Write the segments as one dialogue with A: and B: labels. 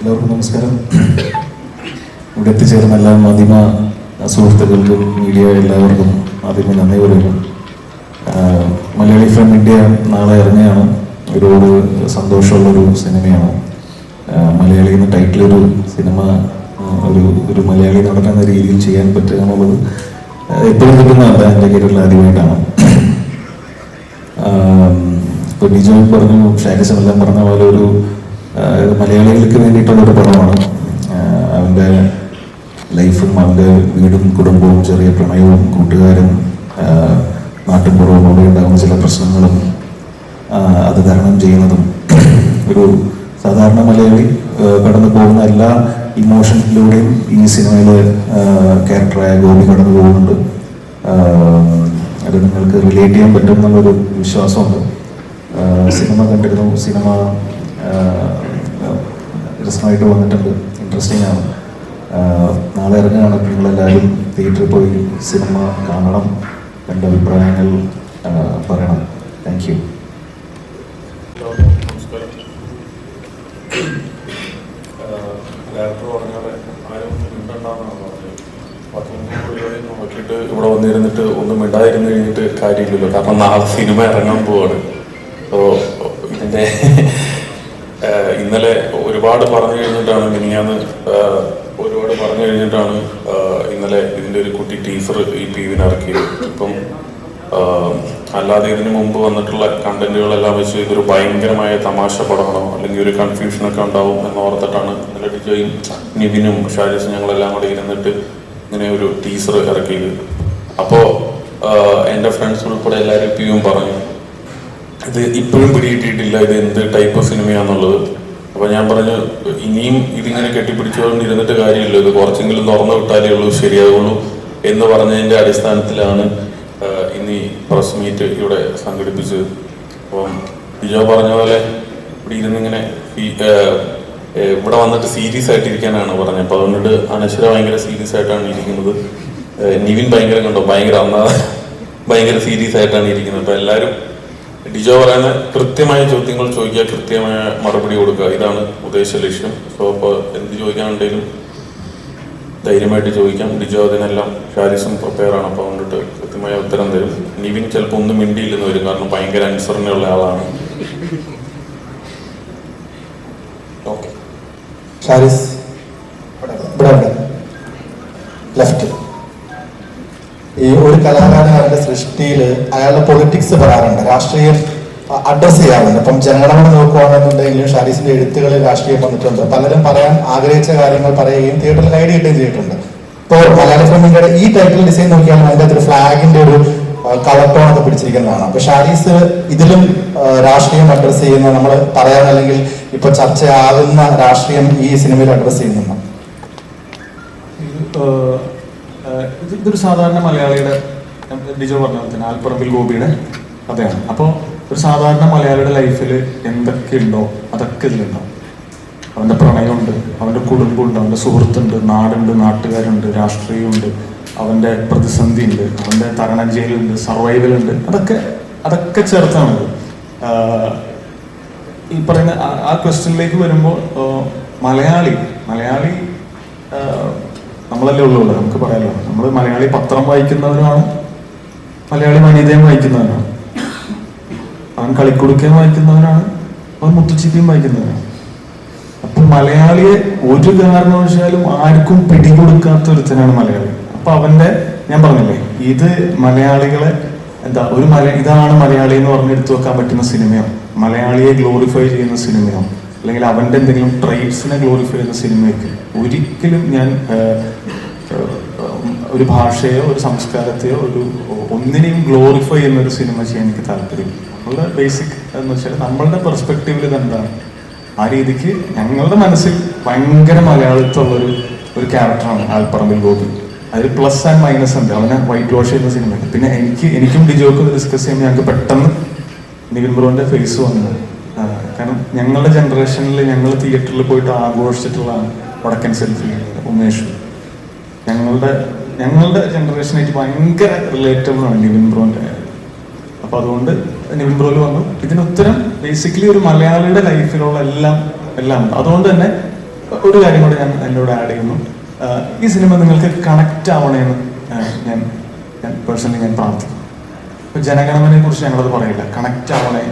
A: എല്ലാവർക്കും നമസ്കാരം. ഇവിടെ എത്തിച്ചേർന്ന എല്ലാ മാധ്യമ സുഹൃത്തുക്കൾക്കും മീഡിയ എല്ലാവർക്കും ആദ്യമേ നന്ദി പറയുന്നു. മലയാളി ഫ്രം ഇന്ത്യ നാളെ ഇറങ്ങുകയാണ്. ഒരുപാട് സന്തോഷമുള്ളൊരു സിനിമയാണ്. മലയാളി എന്ന ടൈറ്റിൽ ഒരു സിനിമ ഒരു ഒരു മലയാളി നടൻ എന്ന രീതിയിൽ ചെയ്യാൻ പറ്റുക എന്നുള്ളത് എപ്പോഴും കിട്ടുന്നതല്ല എന്റെ കരിയറിൽ ആദ്യമായിട്ടാണ്. ഇപ്പോൾ ബിജു പറഞ്ഞു ഷാരിസമെല്ലാം പറഞ്ഞ പോലെ ഒരു മലയാളികൾക്ക് വേണ്ടിയിട്ടുള്ള ഒരു പടമാണ് അവന്റെ ലൈഫും അവന്റെ വീടും കുടുംബവും ചെറിയ പ്രണയവും കൂട്ടുകാരും ആ, അവിടെ ഉണ്ടാകുന്ന ചില പ്രശ്നങ്ങളും അത് തരണം ചെയ്യുന്നതും ഒരു സാധാരണ മലയാളി കടന്നു പോകുന്ന എല്ലാ ഇമോഷൻസിലൂടെയും ഈ സിനിമയിൽ ക്യാരക്ടറായ ഗോപി കടന്നു പോകുന്നുണ്ട്. അത് നിങ്ങൾക്ക് റിലേറ്റ് ചെയ്യാൻ പറ്റും എന്നുള്ളൊരു വിശ്വാസമുണ്ട്. സിനിമ കണ്ടിരുന്നു. സിനിമ ആ, വന്നിട്ടുണ്ട്. ഇൻട്രസ്റ്റിംഗ് ആണ്. നാളെ ഇറങ്ങുകയാണ്. നിങ്ങളെല്ലാവരും തിയേറ്ററിൽ പോയി സിനിമ കാണണം. എന്റെ അഭിപ്രായങ്ങൾ പറയണം. താങ്ക് യു
B: ആരും ഇവിടെ വന്നിരുന്നിട്ട് ഒന്നും മിണ്ടാതിരുന്ന് കഴിഞ്ഞിട്ട് കാര്യമില്ലല്ലോ. കാരണം നാളെ സിനിമ ഇറങ്ങാൻ പോവാണ്. അപ്പോൾ ഇതിന്റെ ആഹ് ഇന്നലെ ഒരുപാട് പറഞ്ഞു കഴിഞ്ഞിട്ടാണ് മിനിയാന്ന് ഒരുപാട് പറഞ്ഞു കഴിഞ്ഞിട്ടാണ് ഇന്നലെ ഇതിന്റെ ഒരു കുട്ടി ടീസർ ഈ പി വിന് ഇറക്കിയത്. ഇപ്പം അല്ലാതെ ഇതിനു മുമ്പ് വന്നിട്ടുള്ള കണ്ടന്റുകളെല്ലാം വെച്ച് ഇതൊരു ഭയങ്കരമായ തമാശ പടമാണോ? അല്ലെങ്കിൽ ഒരു കൺഫ്യൂഷനൊക്കെ ഉണ്ടാവും എന്ന് ഓർത്തിട്ടാണ് ഇന്നലെ ഡിജോയും നിവിനും ഷാജസും ഞങ്ങളെല്ലാം കൂടെ ഇരുന്നിട്ട് ഇങ്ങനെ ഒരു ടീസർ ഇറക്കിയത്. അപ്പോ എന്റെ ഫ്രണ്ട്സ് ഉൾപ്പെടെ എല്ലാവരും പിയും പറഞ്ഞു ഇത് ഇപ്പോഴും പിടികിട്ടിയിട്ടില്ല. ഇത് എന്ത് ടൈപ്പ് സിനിമയാന്നുള്ളത് അപ്പൊ ഞാൻ പറഞ്ഞു ഇനിയും ഇതിങ്ങനെ കെട്ടിപ്പിടിച്ചുകൊണ്ടിരുന്നിട്ട് കാര്യമില്ല. ഇത് കുറച്ചെങ്കിലും തുറന്നു വിട്ടാലേ ഉള്ളൂ ശരിയാവുള്ളൂ എന്ന് പറഞ്ഞതിന്റെ അടിസ്ഥാനത്തിലാണ് ഇനി ഇന്ന് ഈ പ്രസ് മീറ്റ് ഇവിടെ സംഘടിപ്പിച്ചത്. അപ്പം ബിജോ പറഞ്ഞ പോലെ ഇവിടെ ഇരുന്നിങ്ങനെ ഇവിടെ വന്നിട്ട് സീരിയസ് ആയിട്ടിരിക്കാനാണ് പറഞ്ഞത്. അപ്പൊ അതുകൊണ്ട് അനശ്വര ഭയങ്കര സീരിയസ് ആയിട്ടാണ് ഇരിക്കുന്നത്. നിവിൻ ഭയങ്കര കണ്ടോ? ഭയങ്കര അന്നാ ഭയങ്കര സീരിയസ് ആയിട്ടാണ് ഇരിക്കുന്നത്. അപ്പൊ എല്ലാവരും ഡിജോ പറയുന്ന കൃത്യമായ ചോദ്യങ്ങൾ ചോദിക്കുക കൃത്യമായ മറുപടി കൊടുക്കുക. ഇതാണ് ഉദ്ദേശ ലക്ഷ്യം. സോ അപ്പോൾ എന്ത് ചോദിക്കാനുണ്ടെങ്കിലും ധൈര്യമായിട്ട് ചോദിക്കാം. ഡിജോ അതിനെല്ലാം ഷാരിസും പ്രിപ്പയർ ആണ്. അപ്പോൾ അതുകൊണ്ടിട്ട് കൃത്യമായ ഉത്തരം തരും. നിവിൻ ചിലപ്പോൾ ഒന്നും മിണ്ടിയില്ലെന്ന് വരും. കാരണം ഭയങ്കര അനുസരണയുള്ള ആളാണ്. ഓക്കെ
C: ഷാരിസ്. ഒരു കലാകാരൻ അവരുടെ സൃഷ്ടിയിൽ അയാളുടെ പൊളിറ്റിക്സ് പറയാറുണ്ട്. രാഷ്ട്രീയം അഡ്രസ് ചെയ്യാറുണ്ട്. അപ്പം ജനങ്ങളോട് നോക്കുകയാണെന്നുണ്ടെങ്കിലും ഷാരീസിന്റെ എഴുത്തുകളിൽ രാഷ്ട്രീയം വന്നിട്ടുണ്ട്. പലരും പറയാൻ ആഗ്രഹിച്ച കാര്യങ്ങൾ പറയുകയും തിയേറ്ററിൽ ഗൈഡ് കിട്ടുകയും ചെയ്തിട്ടുണ്ട്. ഇപ്പോൾ മലയാള ഫിലിമിന്റെ ഈ ടൈറ്റിൽ ഡിസൈൻ നോക്കിയാൽ അതിന്റെ അകത്തൊരു ഫ്ലാഗിന്റെ ഒരു കളർ ടോൺ ഒക്കെ പിടിച്ചിരിക്കുന്നതാണ്. അപ്പൊ ഷാരീസ് ഇതിലും രാഷ്ട്രീയം അഡ്രസ് ചെയ്യുന്ന. നമ്മൾ പറയാൻ അല്ലെങ്കിൽ ഇപ്പൊ ചർച്ചയാകുന്ന രാഷ്ട്രീയം ഈ സിനിമയിൽ അഡ്രസ് ചെയ്യുന്നുണ്ട്.
D: ഇതൊരു സാധാരണ മലയാളിയുടെ ഡിജോ പറഞ്ഞ പോലെ തന്നെ ആൽപ്പറമ്പിൽ ഗോപിയുടെ കഥയാണ്. അപ്പോൾ ഒരു സാധാരണ മലയാളിയുടെ ലൈഫിൽ എന്തൊക്കെ ഉണ്ടോ അതൊക്കെ ഇതിലുണ്ടാവും അവന്റെ പ്രണയമുണ്ട് അവന്റെ കുടുംബമുണ്ട് അവന്റെ സുഹൃത്തുണ്ട് നാടുണ്ട് നാട്ടുകാരുണ്ട് രാഷ്ട്രീയമുണ്ട് അവന്റെ പ്രതിസന്ധി ഉണ്ട് അവന്റെ തരണം സർവൈവൽ ഉണ്ട് അതൊക്കെ അതൊക്കെ ചേർത്താണ് ഈ പറയുന്ന ആ- ക്വസ്റ്റ്യനിലേക്ക് വരുമ്പോൾ മലയാളി മലയാളി നമ്മളല്ലേ ഉള്ളൂ നമുക്ക് പറയാലോ. നമ്മൾ മലയാളി പത്രം വായിക്കുന്നവരാണ്. മലയാളി വനിതയും വായിക്കുന്നവരാണ്. അവൻ കളിക്കുടുക്കയും വായിക്കുന്നവനാണ് അവൻ മുത്തുച്ചിപ്പിയും വായിക്കുന്നവരാണ്. അപ്പൊ മലയാളിയെ ഒരു കാരണവശാലും ആർക്കും പിടികൊടുക്കാത്ത ഒരുത്തനാണ് മലയാളി. അപ്പൊ അവന്റെ ഞാൻ പറഞ്ഞില്ലേ ഇത് മലയാളികളെ എന്താ ഒരു മല ഇതാണ് മലയാളി എന്ന് പറഞ്ഞെടുത്തു വെക്കാൻ പറ്റുന്ന സിനിമയാണ്. മലയാളിയെ ഗ്ലോറിഫൈ ചെയ്യുന്ന സിനിമയോ അല്ലെങ്കിൽ അവന്റെ എന്തെങ്കിലും ട്രൈബ്സിനെ ഗ്ലോറിഫൈ ചെയ്യുന്ന സിനിമയ്ക്ക് ഒരിക്കലും ഞാൻ ഒരു ഭാഷയോ ഒരു സംസ്കാരത്തെയോ ഒരു ഒന്നിനെയും ഗ്ലോറിഫൈ ചെയ്യുന്ന ഒരു സിനിമ ചെയ്യാൻ എനിക്ക് താല്പര്യം നമ്മളുടെ ബേസിക് എന്ന് വെച്ചാൽ നമ്മളുടെ പെർസ്പെക്റ്റീവിൽ ഇതെന്താണ് ആ രീതിക്ക് ഞങ്ങളുടെ മനസ്സിൽ ഭയങ്കര മലയാളത്തുള്ളൊരു ഒരു ക്യാരക്ടറാണ് ആൽപ്പറമ്പിൽ ഗോപി. അതിൽ പ്ലസ് ആൻഡ് മൈനസ് ഉണ്ട്. അവനെ വൈറ്റ് വാഷ് ചെയ്യുന്ന സിനിമ. പിന്നെ എനിക്ക് എനിക്കും ഡിജോക്കും ഡിസ്കസ് ചെയ്യുമ്പോൾ ഞങ്ങൾക്ക് പെട്ടെന്ന് നിവിൻ ബ്രോന്റെ ഫേസ് വന്നു. കാരണം ഞങ്ങളുടെ ജനറേഷനിൽ ഞങ്ങൾ തിയേറ്ററിൽ പോയിട്ട് ആഘോഷിച്ചിട്ടുള്ളതാണ് വടക്കൻ സെൽഫി ഉമേഷ്. ഞങ്ങളുടെ ഞങ്ങളുടെ ജനറേഷനായിട്ട് ഭയങ്കര റിലേറ്റബിൾ ആണ് നിവിൻ ബ്രോന്റെ അപ്പൊ അതുകൊണ്ട് നിവിൻ ബ്രോയിൽ വന്നു. ഇതിന് ഉത്തരം ബേസിക്കലി ഒരു മലയാളിയുടെ ലൈഫിലുള്ള എല്ലാം എല്ലാം അതുകൊണ്ട് തന്നെ ഒരു കാര്യം കൂടെ ഞാൻ എന്നോട് ആഡ് ചെയ്യുന്നു. ഈ സിനിമ നിങ്ങൾക്ക് കണക്റ്റ് ആവണേന്ന് ഞാൻ ഞാൻ പേഴ്സണലി ഞാൻ പ്രാർത്ഥിക്കുന്നു. ജനഗണമനെ കുറിച്ച് ഞങ്ങളത് പറയില്ല. കണക്റ്റ് ആവണേ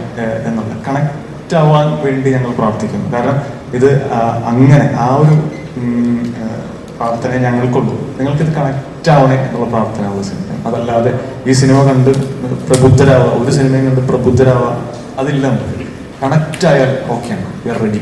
D: എന്നുള്ള. കണക്റ്റ് ആവാൻ വേണ്ടി ഞങ്ങൾ പ്രാർത്ഥിക്കുന്നു. കാരണം ഇത് അങ്ങനെ ആ ഒരു പ്രാർത്ഥന ഞങ്ങൾക്കുള്ളൂ. നിങ്ങൾക്കിത് കണക്റ്റ് ആവണേ എന്നുള്ള പ്രാർത്ഥനയുള്ള സിനിമ. അതല്ലാതെ ഈ സിനിമ കണ്ട് പ്രബുദ്ധരാവുക ഒരു സിനിമയും കണ്ട് പ്രബുദ്ധരാവുക അതില്ല കണക്റ്റ് ആയാൽ ഓക്കെയാണ്. V are ready